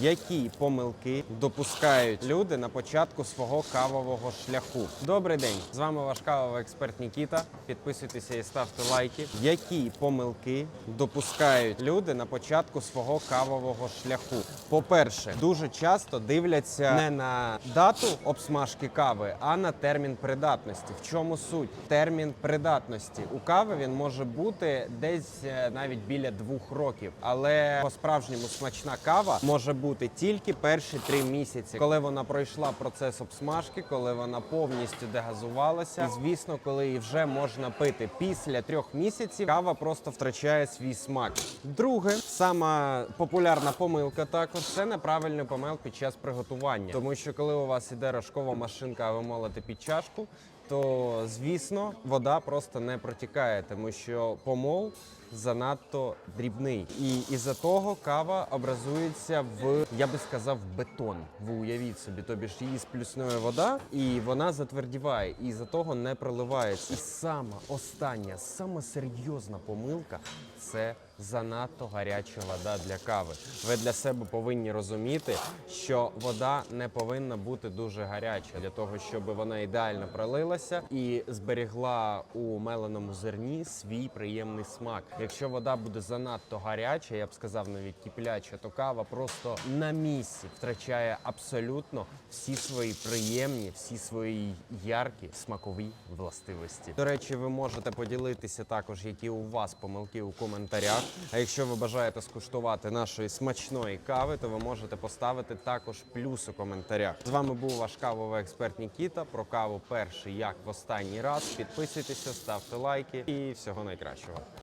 Які помилки допускають люди на початку свого кавового шляху? Добрий день! З вами ваш кавовий експерт Нікіта. Підписуйтеся і ставте лайки. Які помилки допускають люди на початку свого кавового шляху? По-перше, дуже часто дивляться не на дату обсмажки кави, а на термін придатності. В чому суть? Термін придатності у кави він може бути десь е, навіть біля двох років, але по-справжньому смачна кава може бути тільки перші три місяці, коли вона пройшла процес обсмажки, коли вона повністю дегазувалася. І звісно, коли її вже можна пити. Після трьох місяців кава просто втрачає свій смак. Друге, сама популярна помилка також це неправильний помил під час приготування, тому що коли у вас іде рожкова машинка, а ви молите під чашку. То звісно, вода просто не протікає, тому що помол занадто дрібний, і із-за того кава образується в я би сказав бетон. Ви уявіть собі, тобі ж її сплюснує вода, і вона затвердіває, і із-за того не проливається. І сама остання, сама серйозна помилка це занадто гаряча вода для кави. Ви для себе повинні розуміти, що вода не повинна бути дуже гаряча для того, щоб вона ідеально пролилася і зберегла у меленому зерні свій приємний смак. Якщо вода буде занадто гаряча, я б сказав навіть кипляча, то кава просто на місці втрачає абсолютно всі свої приємні, всі свої яркі смакові властивості. До речі, ви можете поділитися також, які у вас помилки у коментарях. А якщо ви бажаєте скуштувати нашої смачної кави, то ви можете поставити також плюс у коментарях. З вами був ваш кавовий експерт Нікіта. Про каву перший як в останній раз. Підписуйтеся, ставте лайки і всього найкращого.